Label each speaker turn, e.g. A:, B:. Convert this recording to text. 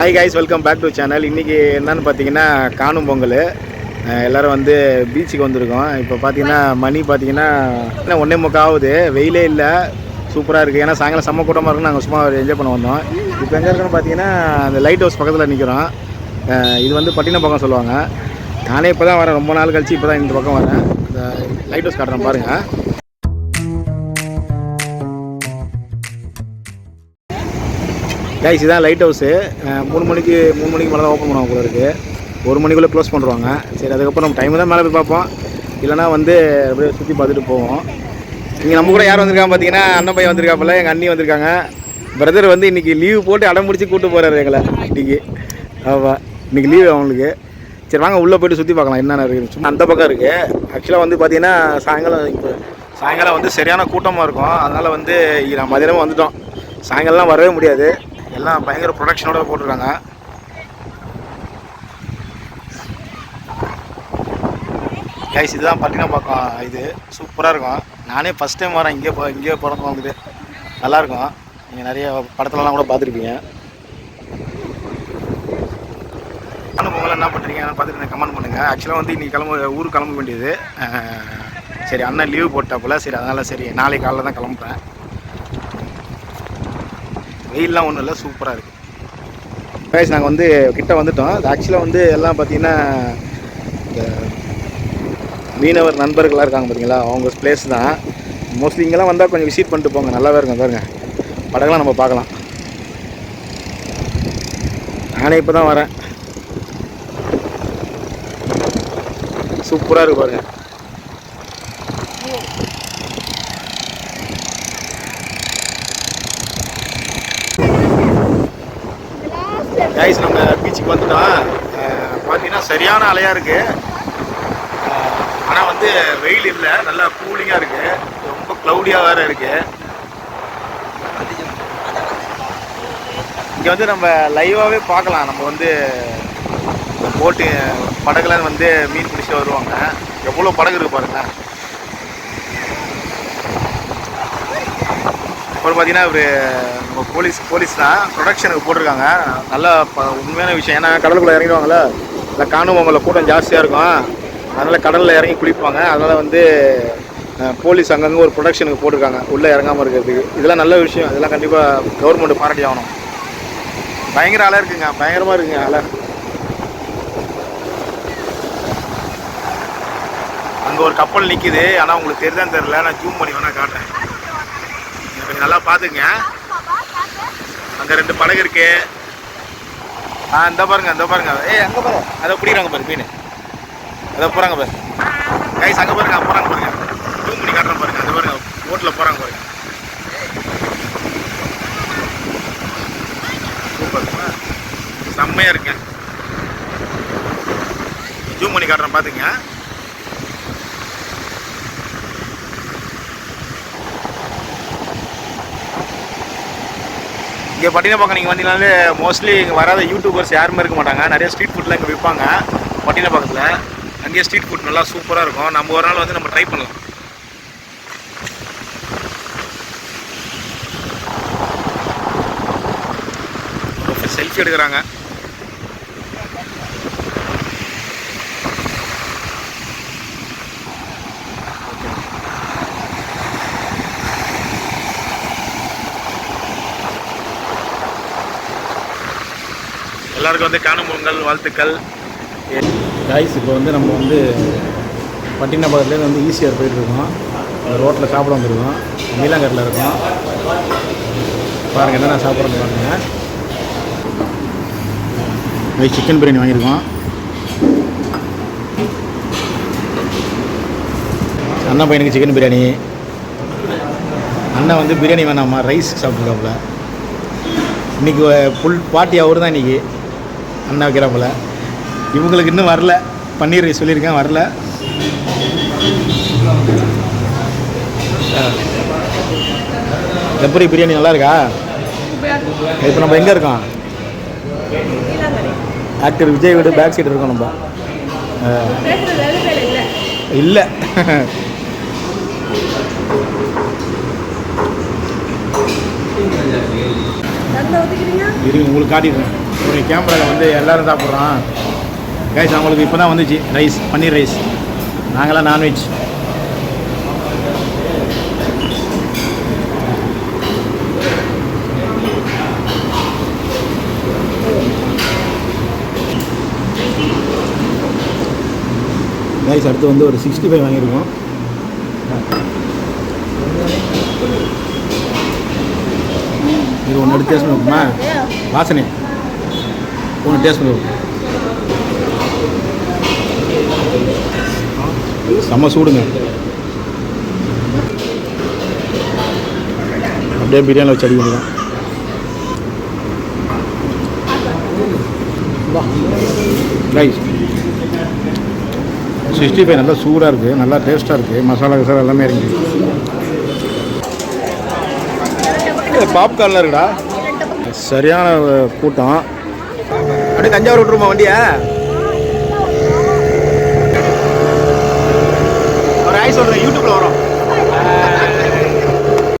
A: Hi guys welcome back to channel இன்றைக்கி என்னன்னு பார்த்தீங்கன்னா காணும் பொங்கல். எல்லோரும் வந்து பீச்சுக்கு வந்திருக்கோம். இப்போ பார்த்தீங்கன்னா மணி பார்த்தீங்கன்னா என்ன ஒன்றே முக்கா ஆகுது. வெயிலே இல்லை. சூப்பராக இருக்குது ஏன்னா சாயங்காலம் செம்ம கூட்டமாக இருக்குன்னு நாங்கள் சும்மா என்ஜாய் பண்ண வந்தோம். இப்போ எங்கே இருக்குன்னு பார்த்தீங்கன்னா அந்த லைட் ஹவுஸ் பக்கத்தில் நிற்கிறோம் இது வந்து பட்டினப்பாக்கம் சொல்லுவாங்க. நானே இப்போ தான் வரேன். ரொம்ப நாள் கழிச்சு இப்போ தான் இந்த பக்கம் வரேன். இந்த லைட் ஹவுஸ் காட்டுறேன் பாருங்கள் கைஸ் இதான் லைட் ஹவுஸு மூணு மணிக்கு மூணு மணிக்கு மேலே தான் ஓப்பன் பண்ணுவாங்க போல இருக்குது ஒரு மணிக்குள்ளே க்ளோஸ் பண்ணுறாங்க சரி அதுக்கப்புறம் நம்ம டைம் தான் மேலே போய் பார்ப்போம். இல்லைனா வந்து அப்படியே சுற்றி பார்த்துட்டு போவோம். இங்கே நம்ம கூட யார் வந்திருக்காங்க பார்த்தீங்கன்னா அண்ணன் பையன் வந்திருக்காப்புல எங்கள் அண்ணி வந்திருக்காங்க. பிரதர் வந்து இன்றைக்கி லீவு போட்டு அடம் பிடிச்சி கூப்பிட்டு போகிறாரு எங்களை இன்றைக்கி ஆமாம் இன்றைக்கி லீவ் அவங்களுக்கு. சரி வாங்க உள்ளே போயிட்டு சுற்றி பார்க்கலாம் என்னென்ன இருக்குது சும்மா அந்த பக்கம் இருக்குது ஆக்சுவலாக வந்து பார்த்தீங்கன்னா சாயங்காலம் இப்போ சாயங்காலம் வந்து சரியான கூட்டமாக இருக்கும். அதனால் வந்து இங்க நான் மதியானமாக வந்துட்டோம். சாயங்காலம்லாம் வரவே முடியாது. எல்லாம் பயங்கர ப்ரொடக்ஷனோட போட்டிருக்காங்க. கைஸ் இதுதான் பட்டினப்பாக்கம் இது சூப்பராக இருக்கும். நானே ஃபஸ்ட் டைம் வரேன். இங்கே போ- இங்கே பிறந்து வந்துட்டு நல்லாயிருக்கும் நீங்கள் நிறைய படத்துலலாம் கூட பார்த்துருப்பீங்க. அனுபவங்கள் என்ன பண்ணுறீங்கன்னு பார்த்துட்டு கமெண்ட் பண்ணுங்கள் ஆக்சுவலாக வந்து இன்றைக்கி கிளம்ப ஊருக்கு கிளம்ப வேண்டியது. சரி அண்ணன் லீவு போட்டாப்புல. சரி அதனால் சரி நாளைக்கு காலையில் தான் கிளம்புறேன். வெயிலெலாம் ஒன்றும் இல்லை சூப்பராக இருக்குது கைஸ் நாங்கள் வந்து கிட்ட வந்துட்டோம். ஆக்சுவலாக வந்து எல்லாம் பார்த்தீங்கன்னா இந்த மீனவர் நண்பர்களாக இருக்காங்க பார்த்தீங்களா அவங்க பிளேஸ் தான். மோஸ்ட்லி இங்கெல்லாம் வந்தால் கொஞ்சம் விசிட் பண்ணிட்டு போங்க. நல்லாவே இருக்கும் பாருங்க. படங்கள்லாம் நம்ம பார்க்கலாம். நானே இப்போ தான் வரேன். சூப்பராக இருக்கு பாருங்கள் கைஸ் நம்ம பீச்சுக்கு வந்துட்டோம். பார்த்தீங்கன்னா சரியான அலையாக இருக்குது ஆனால் வந்து வெயில் இல்லை. நல்லா கூலிங்காக இருக்குது ரொம்ப க்ளவுடியாக வேறு இருக்குது இங்கே வந்து நம்ம லைவாகவே பார்க்கலாம். நம்ம வந்து போட்டு படகுல வந்து மீன் பிடிச்சி வருவாங்க. எவ்வளோ படகு இருக்குது பாருங்கள் அப்புறம் பார்த்தீங்கன்னா இவர் நம்ம போலீஸ் போலீஸ் தான் ப்ரொடக்ஷனுக்கு போட்டிருக்காங்க. நல்ல ப- உண்மையான விஷயம். ஏன்னா கடலுக்குள்ளே இறங்கிடுவாங்கல்ல? இல்லை அவங்கள கூட்டம் ஜாஸ்தியாக இருக்கும். அதனால் கடலில் இறங்கி குளிப்பாங்க. அதனால் வந்து போலீஸ் அங்கங்கே ஒரு ப்ரொடக்ஷனுக்கு போட்டிருக்காங்க. உள்ளே இறங்காமல் இருக்கிறதுக்கு. இதெல்லாம் நல்ல விஷயம். இதெல்லாம் கண்டிப்பாக கவர்மெண்ட் பாராட்டி ஆகணும். பயங்கர அலை இருக்குங்க. பயங்கரமாக இருக்குங்க. அலை அங்கே ஒரு கப்பல் நிற்கிது ஆனால் உங்களுக்கு தெரியுதான்னு தெரில நான் ஜூம் பண்ணி வேணால் காட்டுறேன். கொஞ்சம் நல்லா பார்த்துங்க அங்கே ரெண்டு படகு இருக்கு. ஆ இந்த பாருங்க இந்த பாருங்க. ஏய் அங்கே பாரு. அதை பிடிக்கிறாங்க பாரு மீன். அதை போகிறாங்க பாரு. கைஸ் அங்கே பாருங்க போகிறாங்க பாருங்க. ஜூம் பண்ணி காட்டுறேன் பாருங்க. அந்த பாருங்க போட்டில் போகிறாங்க பாருங்க. சூப்பர் செம்மையாக இருக்குங்க ஜூம் பண்ணி காட்டுறேன் பார்த்துங்க இங்கே பட்டினப்பாக்கம் நீங்கள் வந்தீங்கனாலே மோஸ்ட்லி இங்கே வராத யூடியூபர்ஸ் யாருமே இருக்க மாட்டாங்க. நிறைய ஸ்ட்ரீட் ஃபுட்லாம் இங்கே விற்பாங்க பட்டினப்பாக்கத்தில் அங்கேயே ஸ்ட்ரீட் ஃபுட் நல்லா சூப்பராக இருக்கும். நம்ம ஒரு நாள் வந்து நம்ம ட்ரை பண்ணலாம். செல்ஃபி எடுக்கிறாங்க. எல்லாருக்கும் வந்து காணும் பொங்கல் வாழ்த்துக்கள். காய்ஸ் இப்போ வந்து நம்ம வந்து பட்டினப்பாக்கத்துலேருந்து வந்து ஈஸியாக போயிட்டுருக்கோம். அந்த ரோட்டில் சாப்பிட வந்துருக்கோம். நீலாங்கட்டில் இருக்கோம். பாருங்கள் என்னென்ன சாப்பிட்றது பாருங்கள் இது சிக்கன் பிரியாணி வாங்கியிருக்கோம். அண்ணன் பையனுக்கு சிக்கன் பிரியாணி அண்ணன் வந்து பிரியாணி வேணாமா ரைஸ் சாப்பிட்ருக்காப்புல இன்றைக்கி ஃபுல் பார்ட்டி அவர் தான் இன்றைக்கி அண்ணா வைக்கிறாப்புல. இவங்களுக்கு இன்னும் வரல. பன்னீர் ரைஸ் சொல்லியிருக்கேன் வரல. எப்படி பிரியாணி நல்லா இருக்கா? இப்போ நம்ம எங்கே இருக்கோம்? ஆக்டர் விஜய் வீடு பேக் சைடு இருக்கோம் நம்ம. இல்லை. இருங்க உங்களுக்கு காட்டிடுறேன். ஒரு கேமராவில் வந்து எல்லாரும் சாப்பிட்றோம் கைஸ் அவங்களுக்கு இப்போ தான் வந்துச்சு ரைஸ் பன்னீர் ரைஸ் நாங்களாம் நான்வெஜ் கைஸ் அடுத்து வந்து ஒரு சிக்ஸ்டி ஃபைவ் வாங்கியிருக்கோம். இது ஒன்று எடுத்து வாசனை. ஒன்று டேஸ்ட் பண்ணி செம்ம சூடுங்க. அப்படியே பிரியாணி வச்சு அடிக்க முடியும். ரைஸ் சிக்ஸ்டி ஃபைவ் நல்லா சூடாக இருக்குது நல்லா டேஸ்ட்டாக இருக்குது மசாலா கசாலா எல்லாமே இறங்கி பாப்கார்ன்லாம் இருக்குடா. சரியான கூட்டம். அப்படியே தஞ்சாவூர் விட்டுருமா வண்டியை? ஒரு ஆய் சொல்கிறேன் யூடியூப்பில் வரும்.